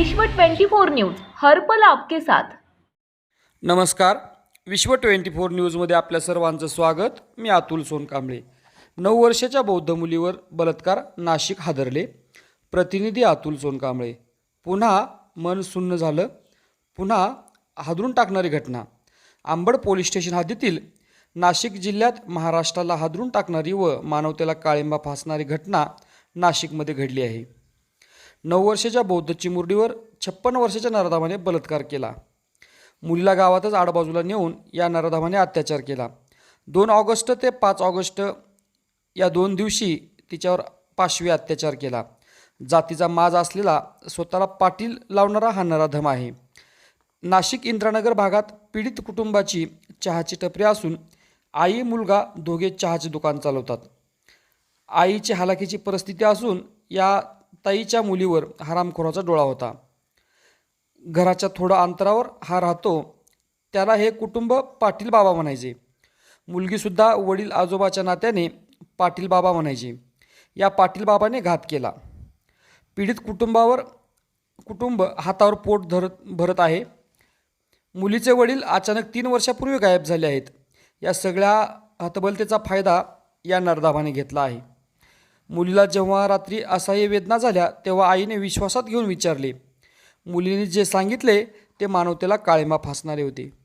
विश्व 24 न्यूज हरपल आपके साथ. नमस्कार. विश्व ट्वेंटी फोर न्यूजमध्ये आपल्या सर्वांचं स्वागत. मी अतुल सोनकांबळे. नऊ वर्षाच्या बौद्ध मुलीवर बलात्कार नाशिक हादरले. प्रतिनिधी अतुल सोनकांबळे. पुन्हा मन सुन्न झालं. पुन्हा हादरून टाकणारी घटना. आंबड पोलीस स्टेशन हद्दीतील नाशिक जिल्ह्यात महाराष्ट्राला हादरून टाकणारी व मानवतेला काळिंबा फासणारी घटना नाशिकमध्ये घडली आहे. नऊ वर्षाच्या बौद्ध चिमुरडीवर छप्पन वर्षाच्या नरधामाने बलात्कार केला. मुलीला गावातच आडबाजूला नेऊन या नरधामाने अत्याचार केला. दोन ऑगस्ट ते पाच ऑगस्ट या दोन दिवशी तिच्यावर पाशवी अत्याचार केला. जातीचा माज असलेला स्वतःला पाटील लावणारा हा नराधम आहे. नाशिक इंद्रानगर भागात पीडित कुटुंबाची चहाची टपरी असून आई मुलगा दोघे चहाचे दुकान चालवतात. आईची हालाकीची परिस्थिती असून या ताईच्या मुलीवर हरामखोराचा डोळा होता. घराच्या थोडा अंतरावर हा राहतो. त्याला हे कुटुंब पाटील बाबा म्हणायचे. मुलगीसुद्धा वडील आजोबाच्या नात्याने पाटील बाबा म्हणायचे. या पाटील बाबाने घात केला. पीडित कुटुंबावर कुटुंब हातावर पोट धरत भरत आहे. मुलीचे वडील अचानक तीन वर्षापूर्वी गायब झाले आहेत. या सगळ्या हतबलतेचा फायदा या नरदाभाने घेतला आहे. मुलीला जेव्हा रात्री असह्य वेदना झाल्या तेव्हा आईने विश्वासात घेऊन विचारले. मुलीने जे सांगितले ते मानवतेला काळेमा फासणारे होते.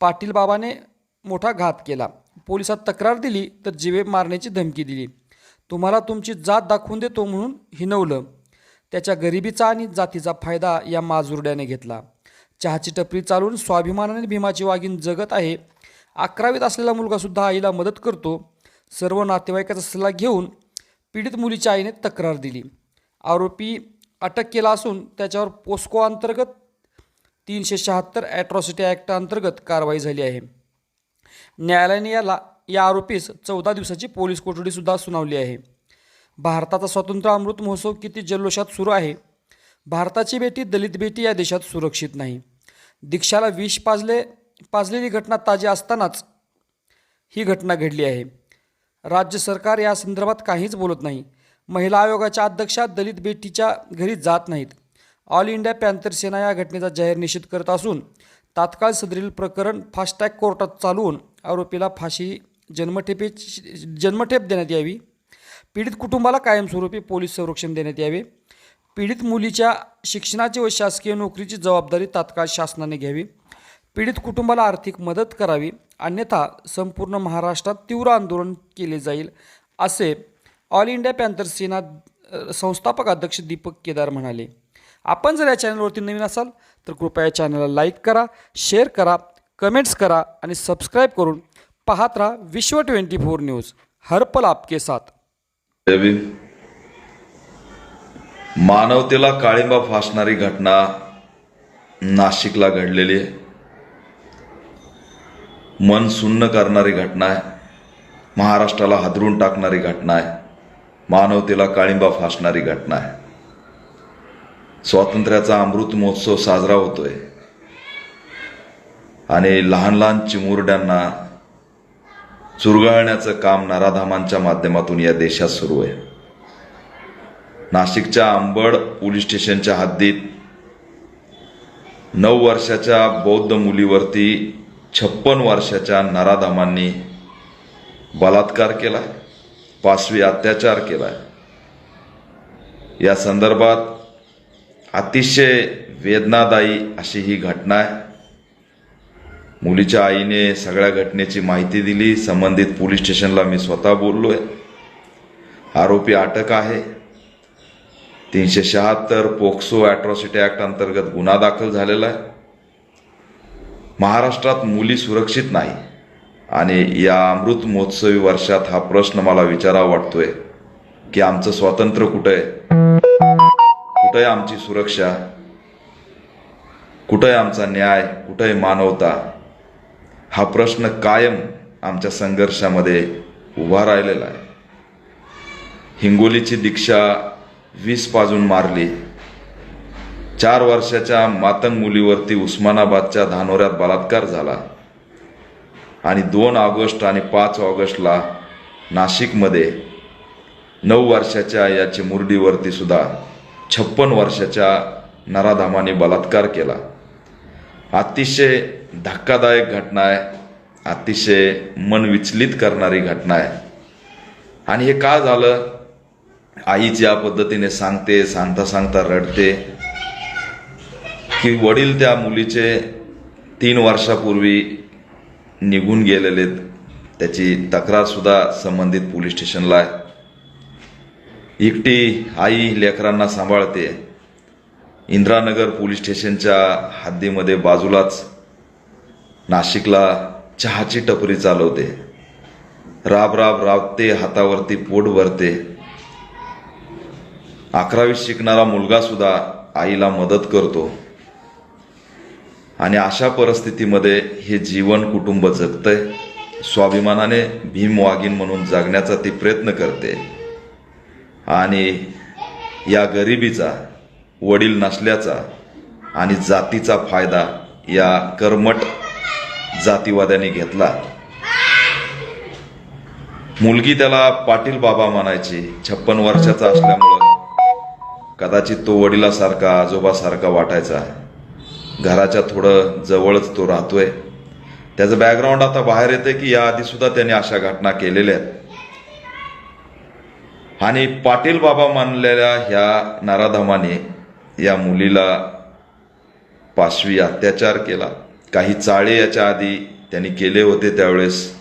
पाटील बाबाने मोठा घात केला. पोलिसात तक्रार दिली तर जिवे मारण्याची धमकी दिली. तुम्हाला तुमची जात दाखवून देतो म्हणून हिनवलं. त्याच्या गरिबीचा आणि जातीचा फायदा या माजुरड्याने घेतला. चहाची टपरी चालवून स्वाभिमानाने भीमाची वाघीण जगत आहे. अकरावीत असलेला मुलगासुद्धा आईला मदत करतो. सर्व नातेवाईकाचा सल्ला घेऊन पीडित मुलीच्या आईने तक्रार दिली. आरोपी अटक केला असून त्याच्यावर पोस्को अंतर्गत तीनशे शहात्तर ॲट्रॉसिटी ॲक्ट अंतर्गत कारवाई झाली आहे. न्यायालयाने याला या आरोपीस चौदा दिवसाची पोलीस कोठडीसुद्धा सुनावली आहे. भारताचा स्वातंत्र्य अमृत महोत्सव किती जल्लोषात सुरू आहे? भारताची बेटी दलित बेटी या देशात सुरक्षित नाही. दीक्षाला विष पाजले पाजलेली घटना ताजी असतानाच ही घटना घडली आहे. राज्य सरकार या संदर्भात काहीच बोलत नाही. महिला आयोगाच्या अध्यक्षा दलित बेटीच्या घरी जात नाहीत. ऑल इंडिया पॅन्थर सेना या घटनेचा जाहीर निषेध करत असून तात्काळ सदरील प्रकरण फास्टॅग कोर्टात चालवून आरोपीला फाशी जन्मठेपेची जन्मठेप देण्यात यावी. पीडित कुटुंबाला कायमस्वरूपी पोलीस संरक्षण देण्यात यावे. पीडित मुलीच्या शिक्षणाची व शासकीय नोकरीची जबाबदारी तात्काळ शासनाने घ्यावी. पीडित कुटुंबाला आर्थिक मदत करावी अन्यथा संपूर्ण महाराष्ट्रात तीव्र आंदोलन केले जाईल असे ऑल इंडिया पॅन्थर सेना संस्थापक अध्यक्ष दीपक केदार म्हणाले. आपण जर या चॅनलवरती नवीन असाल तर कृपया या चॅनलला लाईक करा शेअर करा कमेंट्स करा आणि सबस्क्राईब करून पाहत राहा विश्व ट्वेंटी फोर न्यूज. हरपल आपके साथ. मानवतेला काळिंबा फासणारी घटना नाशिकला घडलेली आहे. मन सुन्न करणारी घटना आहे. महाराष्ट्राला हादरून टाकणारी घटना आहे. मानवतेला काळिंबा फासणारी घटना आहे. स्वातंत्र्याचा अमृत महोत्सव साजरा होतोय. आणि लहान लहान चिमुरड्यांना चुरगाळण्याचं काम नराधामांच्या माध्यमातून या देशात सुरू आहे. नाशिकच्या आंबड पोलीस स्टेशनच्या हद्दीत नऊ वर्षाच्या बौद्ध मुलीवरती छप्पन वर्षाच्या नराधामांनी बलात्कार केला पाशवी अत्याचार केला. या संदर्भात अतिशय वेदनादायी अशी ही घटना आहे. मुलीच्या आईने सगळ्या घटनेची माहिती दिली संबंधित पोलीस स्टेशनला मी स्वतः बोललोय. आरोपी अटक आहे. तीनशे शहात्तर पोक्सो ॲट्रॉसिटी ॲक्ट अंतर्गत गुन्हा दाखल झालेला आहे. महाराष्ट्रात मुली सुरक्षित नाही. आणि या अमृत महोत्सवी वर्षात हा प्रश्न मला विचारावा वाटतोय की आमचं स्वातंत्र्य कुठं? आहे कुठं आहे आमची सुरक्षा? कुठं आहे आमचा न्याय? कुठं आहे मानवता? हा प्रश्न कायम आमच्या संघर्षामध्ये उभा राहिलेला आहे. हिंगोलीची दीक्षा वीस पाजून मारली. चार वर्षाच्या मातंग मुलीवरती उस्मानाबादच्या धानोऱ्यात बलात्कार झाला. आणि दोन ऑगस्ट आणि पाच ऑगस्टला नाशिकमध्ये नऊ वर्षाच्या या चिमुरडीवरती सुद्धा छप्पन वर्षाच्या नराधामाने बलात्कार केला. अतिशय धक्कादायक घटना आहे. अतिशय मन विचलित करणारी घटना आहे. आणि हे का झालं? आईच या पद्धतीने सांगते सांगता सांगता रडते. की वडील त्या मुलीचे तीन वर्षापूर्वी निघून गेलेले त्याची तक्रारसुद्धा संबंधित पोलीस स्टेशनला आहे. एकटी आई लेकरांना सांभाळते. इंद्रानगर पोलीस स्टेशनच्या हद्दीमध्ये बाजूलाच नाशिकला चहाची टपरी चालवते. राब राब राबते हातावरती पोट भरते. अकरावीत शिकणारा मुलगासुद्धा आईला मदत करतो. आणि अशा परिस्थितीमध्ये हे जीवन कुटुंब जगतंय. स्वाभिमानाने भीम वाघीण म्हणून जगण्याचा ती प्रयत्न करते. आणि या गरिबीचा वडील नसल्याचा आणि जातीचा फायदा या कर्मट जातीवाद्यांनी घेतला. मुलगी त्याला पाटील बाबा म्हणायची छप्पन वर्षाचा असल्यामुळं कदाचित तो वडिलासारखा आजोबासारखा वाटायचा. घराच्या थोडं जवळच तो राहतोय. त्याचं बॅकग्राऊंड आता बाहेर येते की याआधी सुद्धा त्याने अशा घटना केलेल्या आहेत. आणि पाटील बाबा मानलेल्या ह्या नाराधमाने या मुलीला पाशवी अत्याचार केला. काही चाळे याच्या आधी त्यांनी केले होते त्यावेळेस.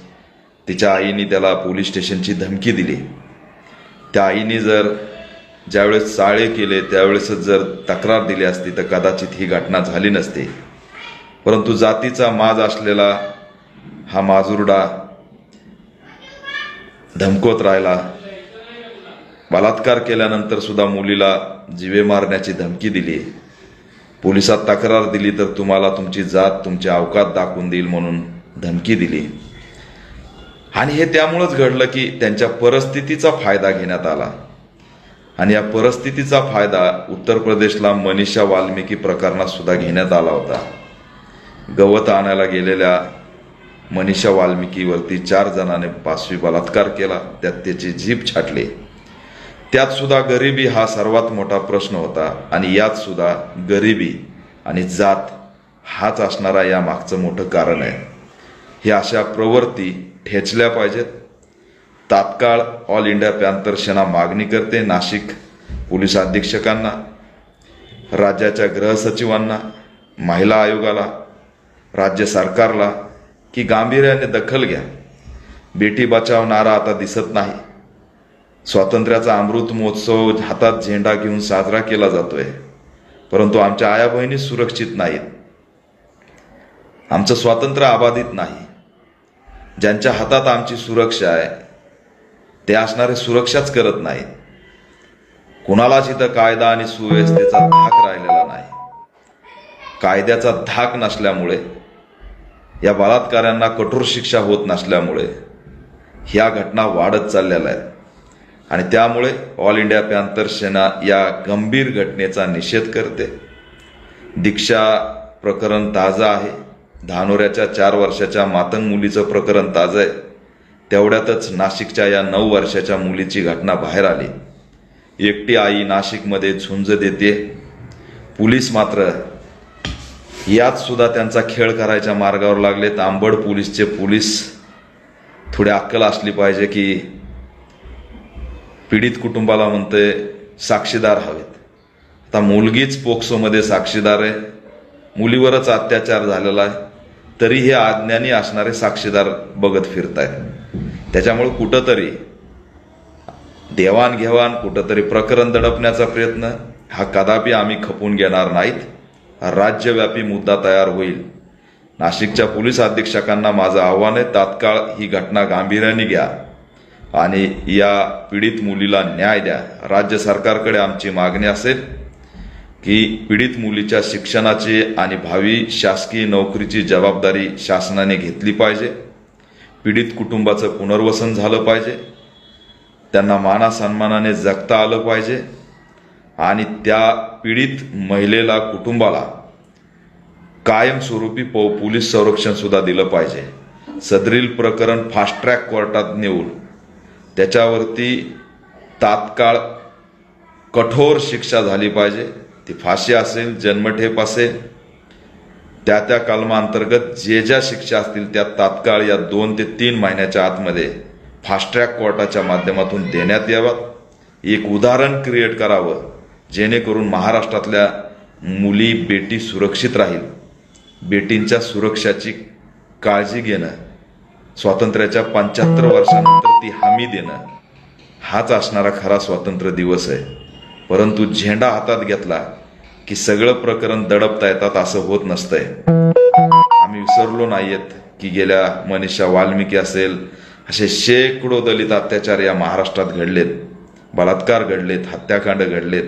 तिच्या आईने त्याला पोलीस स्टेशनची धमकी दिली. त्या आईने जर ज्यावेळेस चाळे केले त्यावेळेसच जर तक्रार दिली असती तर कदाचित ही घटना झाली नसती. परंतु जातीचा माज असलेला हा माजुरडा धमकवत राहिला. बलात्कार केल्यानंतर सुद्धा मुलीला जिवे मारण्याची धमकी दिली. पोलिसात तक्रार दिली तर तुम्हाला तुमची जात तुमचे अवकात दाखवून देईल म्हणून धमकी दिली. आणि हे त्यामुळंच घडलं की त्यांच्या परिस्थितीचा फायदा घेण्यात आला. आणि या परिस्थितीचा फायदा उत्तर प्रदेशला मनीषा वाल्मिकी प्रकरणात सुद्धा घेण्यात आला होता. गवत आणायला गेलेल्या मनीषा वाल्मिकीवरती चार जणांनी पाचवी बलात्कार केला त्यात त्याची जीभ छाटली. त्यात सुद्धा गरिबी हा सर्वात मोठा प्रश्न होता आणि यात सुद्धा गरिबी आणि जात हाच असणारा या मागचं मोठं कारण आहे. ह्या अशा प्रवृत्ती ठेचल्या पाहिजेत. तात्काळ ऑल इंडिया पॅन्थर सेना मागणी करते नाशिक पोलीस अधीक्षकांना राज्याच्या गृहसचिवांना महिला आयोगाला राज्य सरकारला की गांभीर्याने दखल घ्या. बेटी बचाव नारा आता दिसत नाही. स्वातंत्र्याचा अमृत महोत्सव हातात झेंडा घेऊन साजरा केला जातोय. परंतु आमच्या आया बहिणी सुरक्षित नाहीत. आमचं स्वातंत्र्य अबाधित नाही. ज्यांच्या हातात आमची सुरक्षा आहे ते असणारे सुरक्षाच करत नाहीत. कुणालाच इथं कायदा आणि सुव्यवस्थेचा धाक राहिलेला नाही. कायद्याचा धाक नसल्यामुळे या बलात्कारांना कठोर शिक्षा होत नसल्यामुळे ह्या घटना वाढत चाललेल्या आहेत. आणि त्यामुळे ऑल इंडिया पॅन्थर सेना या गंभीर घटनेचा निषेध करते. दीक्षा प्रकरण ताजं आहे. धानोऱ्याच्या चार वर्षाच्या मातंग मुलीचं प्रकरण ताजं आहे. तेवढ्यातच नाशिकच्या या नऊ वर्षाच्या मुलीची घटना बाहेर आली. एकटी आई नाशिकमध्ये झुंज देते. पोलीस मात्र यात सुद्धा त्यांचा खेळ करायच्या मार्गावर लागलेत आंबड पोलीसचे पोलीस थोडी अक्कल असली पाहिजे की पीडित कुटुंबाला म्हणते साक्षीदार हवेत. आता मुलगीच पोक्सोमध्ये साक्षीदार आहे. मुलीवरच अत्याचार झालेला आहे. तरी हे अज्ञानी असणारे साक्षीदार बघत फिरतायत. त्याच्यामुळे कुठंतरी देवाणघेवाण कुठंतरी प्रकरण दडपण्याचा प्रयत्न हा कदापि आम्ही खपून घेणार नाहीत. राज्यव्यापी मुद्दा तयार होईल. नाशिकच्या पोलीस अधीक्षकांना माझं आव्हान आहे तात्काळ ही घटना गांभीर्याने घ्या आणि या पीडित मुलीला न्याय द्या. राज्य सरकारकडे आमची मागणी असेल की पीडित मुलीच्या शिक्षणाची आणि भावी शासकीय नोकरीची जबाबदारी शासनाने घेतली पाहिजे. पीडित कुटुंबाचं पुनर्वसन झालं पाहिजे. त्यांना मानासन्मानाने जगता आलं पाहिजे. आणि त्या पीडित महिलेला कुटुंबाला कायमस्वरूपी पो पोलीस संरक्षणसुद्धा दिलं पाहिजे. सदरील प्रकरण फास्ट ट्रॅक कोर्टात नेऊन त्याच्यावरती तात्काळ कठोर शिक्षा झाली पाहिजे. ती फाशी असेल जन्मठेप असेल त्या त्या कलमांतर्गत जे ज्या शिक्षा असतील त्या तात्काळ या दोन ते तीन महिन्याच्या आतमध्ये फास्ट ट्रॅक कोर्टाच्या माध्यमातून देण्यात याव्यात. एक उदाहरण क्रिएट करावं जेणेकरून महाराष्ट्रातल्या मुली बेटी सुरक्षित राहील. बेटींच्या सुरक्षाची काळजी घेणं स्वातंत्र्याच्या पंच्याहत्तर वर्षानंतर ती हमी देणं हाच असणारा खरा स्वातंत्र्य दिवस आहे. परंतु झेंडा हातात घेतला की सगळं प्रकरण दडपता येतात असं होत नसतंय. आम्ही विसरलो नाहीयेत की गेल्या मनीषा वाल्मिकी असेल असे शेकडो दलित अत्याचार या महाराष्ट्रात घडलेत. बलात्कार घडलेत हत्याकांड घडलेत.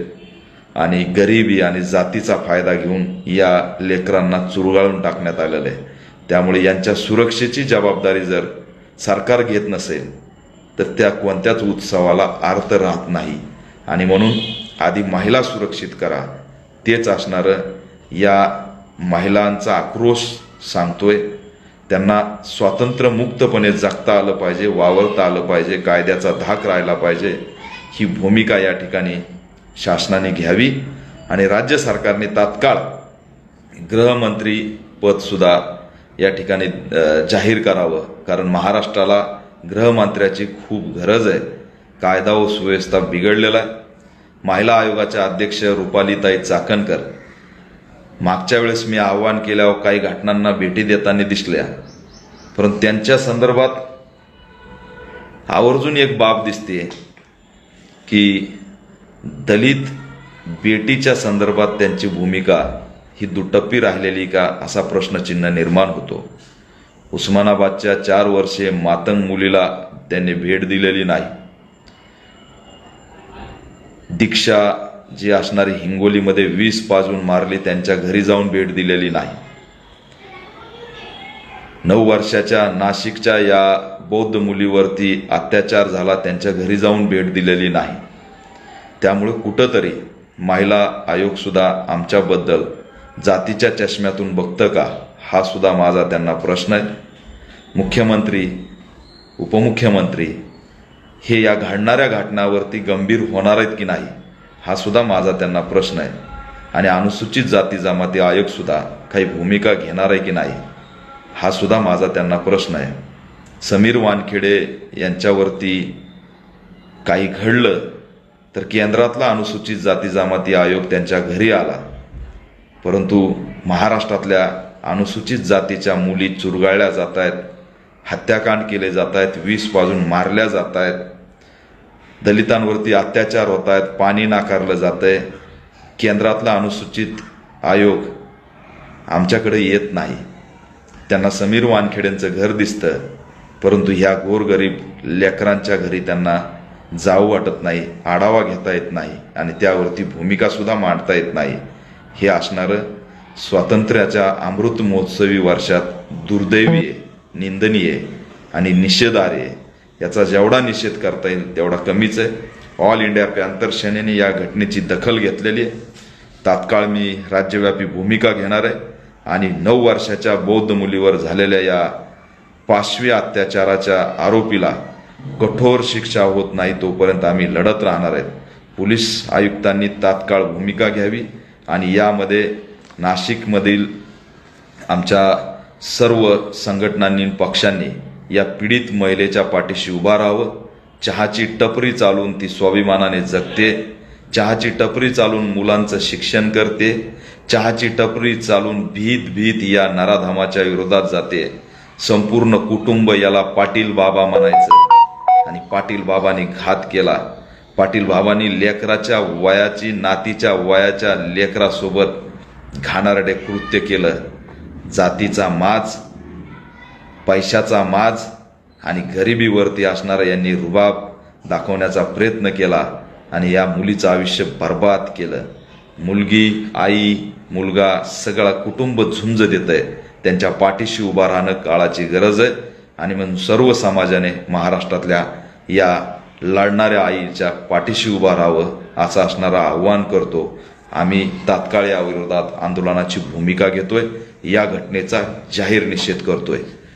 आणि गरिबी आणि जातीचा फायदा घेऊन या लेकरांना चुरगाळून टाकण्यात आलेलं आहे. त्यामुळे यांच्या सुरक्षेची जबाबदारी जर सरकार घेत नसेल तर त्या कोणत्याच उत्सवाला अर्थ राहत नाही. आणि म्हणून आधी महिला सुरक्षित करा. तेच असणारं या महिलांचा आक्रोश सांगतोय. त्यांना स्वातंत्र्य मुक्तपणे जगता आलं पाहिजे वावरता आलं पाहिजे कायद्याचा धाक राहिला पाहिजे ही भूमिका या ठिकाणी शासनाने घ्यावी आणि राज्य सरकारने तात्काळ गृहमंत्री पदसुद्धा या ठिकाणी जाहीर करावं. कारण महाराष्ट्राला गृहमंत्र्याची खूप गरज आहे. कायदा व सुव्यवस्था बिघडलेला आहे. महिला आयोगाच्या अध्यक्ष रुपालीताई चाकणकर. मागच्या वेळेस मी आव्हान केल्यावर काही घटनांना भेटी देताना दिसल्या. परंतु त्यांच्या संदर्भात आवर्जून एक बाब दिसते की दलित बेटीच्या संदर्भात त्यांची भूमिका ही दुटप्पी राहिलेली का असा प्रश्नचिन्ह निर्माण होतो. उस्मानाबादच्या चार वर्षे मातंग मुलीला त्यांनी भेट दिलेली नाही. दीक्षा जी असणारी हिंगोलीमध्ये वीस पाजून मारली त्यांच्या घरी जाऊन भेट दिलेली नाही. नऊ वर्षाच्या नाशिकच्या या बौद्ध मुलीवरती अत्याचार झाला त्यांच्या घरी जाऊन भेट दिलेली नाही. त्यामुळे कुठंतरी महिला आयोगसुद्धा आमच्याबद्दल जातीच्या चष्म्यातून बघतं का हा सुद्धा माझा त्यांना प्रश्न आहे. मुख्यमंत्री उपमुख्यमंत्री हे या घडणाऱ्या घटनावरती गंभीर होणार आहेत की नाही हा सुद्धा माझा त्यांना प्रश्न आहे. आणि अनुसूचित जाती जमाती आयोग सुद्धा काही भूमिका घेणार आहे की नाही हा सुद्धा माझा त्यांना प्रश्न आहे. समीर वानखेडे यांच्यावरती काही घडलं तर केंद्रातला अनुसूचित जाती जमाती आयोग त्यांच्या घरी आला. परंतु महाराष्ट्रातल्या अनुसूचित जातीच्या मुली चुरगाळल्या जात आहेत हत्याकांड केले जात आहेत वीस वाजून मारल्या जात आहेत. दलितांवरती अत्याचार होत आहेत पाणी नाकारलं जात आहे केंद्रातला अनुसूचित आयोग आमच्याकडे येत नाही. त्यांना समीर वानखेडेंचं घर दिसतं परंतु ह्या गोरगरीब लेकरांच्या घरी त्यांना जाऊ वाटत नाही आढावा घेता येत नाही आणि त्यावरती भूमिकासुद्धा मांडता येत नाही. हे असणारं स्वातंत्र्याच्या अमृत महोत्सवी वर्षात दुर्दैवी आहे निंदनीय आणि निषेधार्ह आहे याचा जेवढा निषेध करता येईल तेवढा कमीच आहे. ऑल इंडिया पॅन्थर सेनेने या घटनेची दखल घेतलेली आहे. तात्काळ मी राज्यव्यापी भूमिका घेणार आहे. आणि नऊ वर्षाच्या बौद्ध मुलीवर झालेल्या या पाशवी अत्याचाराच्या आरोपीला कठोर शिक्षा होत नाही तोपर्यंत आम्ही लढत राहणार आहेत. पोलीस आयुक्तांनी तात्काळ भूमिका घ्यावी आणि यामध्ये नाशिकमधील आमच्या सर्व संघटनांनी पक्षांनी या पीडित महिलेच्या पाठीशी उभा राहावं. चहाची टपरी चालून ती स्वाभिमानाने जगते. चहाची टपरी चालून मुलांचं शिक्षण करते. चहाची टपरी चालून भीत भीत या नराधामाच्या विरोधात जाते. संपूर्ण कुटुंब याला पाटील बाबा म्हणायचं. आणि पाटील बाबांनी घात केला. पाटील बाबांनी लेकराच्या वयाची नातीच्या वयाच्या लेकरासोबत घाणारडे कृत्य केलं. जातीचा माज पैशाचा माज आणि गरिबीवरती असणारा यांनी रुबाब दाखवण्याचा प्रयत्न केला आणि या मुलीचं आयुष्य बर्बाद केलं. मुलगी आई मुलगा सगळा कुटुंब झुंज देत आहे त्यांच्या पाठीशी उभा राहणं काळाची गरज आहे आणि म्हणून सर्व समाजाने महाराष्ट्रातल्या या लढणाऱ्या आईच्या पाठीशी उभा राहावं असं असणारं आव्हान करतो. आम्ही तात्काळ याविरोधात आंदोलनाची भूमिका घेतोय. या घटनेचा जाहीर निषेध करतोय.